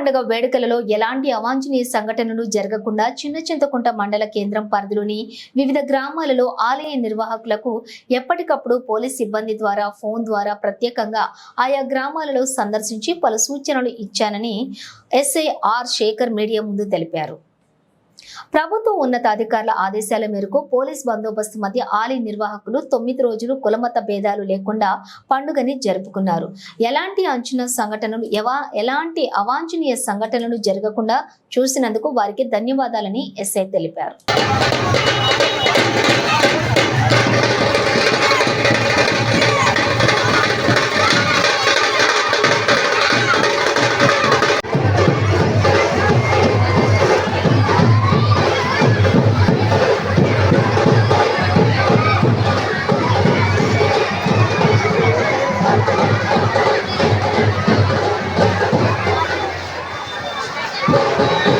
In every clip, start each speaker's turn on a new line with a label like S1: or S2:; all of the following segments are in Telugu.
S1: పండుగ వేడుకలలో ఎలాంటి అవాంఛనీయ సంఘటనలు జరగకుండా చిన్న చింతకుంట మండల కేంద్రం పరిధిలోని వివిధ గ్రామాలలో ఆలయ నిర్వాహకులకు ఎప్పటికప్పుడు పోలీస్ సిబ్బంది ద్వారా ఫోన్ ద్వారా ప్రత్యేకంగా ఆయా గ్రామాలలో సందర్శించి పలు సూచనలు ఇచ్చానని ఎస్ఐ ఆర్ శేఖర్ మీడియా ముందు తెలిపారు. ప్రభుత్వ ఉన్నతాధికారుల ఆదేశాల మేరకు పోలీస్ బందోబస్తు మధ్య ఆలయ నిర్వాహకులు తొమ్మిది రోజులు కులమత భేదాలు లేకుండా పండుగని జరుపుకున్నారు. ఎలాంటి అంచనా సంఘటనలు ఎవా ఎలాంటి అవాంఛనీయ సంఘటనలు జరగకుండా చూసినందుకు వారికి ధన్యవాదాలని ఎస్ఐ తెలిపారు. Thank you.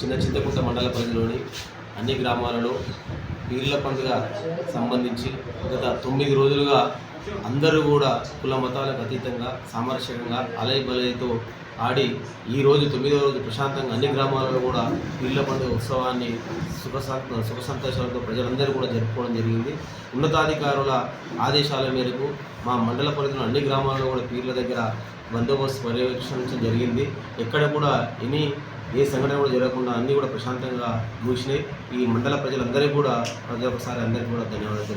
S2: చిన్న చింతకుంట మండల పరిధిలోని అన్ని గ్రామాలలో పీర్ల పండుగ సంబంధించి గత తొమ్మిది రోజులుగా అందరూ కూడా కుల మతాలకు అతీతంగా సామరస్యంగా అలై బలయతో ఆడి ఈ రోజు తొమ్మిదో రోజు ప్రశాంతంగా అన్ని గ్రామాలలో కూడా పీర్ల పండుగ ఉత్సవాన్ని సుఖ సుఖ సంతోషాలతో ప్రజలందరూ కూడా జరుపుకోవడం జరిగింది. ఉన్నతాధికారుల ఆదేశాల మేరకు మా మండల పరిధిలో అన్ని గ్రామాల్లో కూడా పీర్ల దగ్గర బందోబస్తు పర్యవేక్షించడం జరిగింది. ఎక్కడ కూడా ఎనీ ఏ సంఘటన కూడా జరగకుండా అన్నీ కూడా ప్రశాంతంగా ముగిసినాయి. ఈ మండల ప్రజలందరికీ కూడా ప్రతి ఒక్కసారి అందరికీ కూడా ధన్యవాదాలు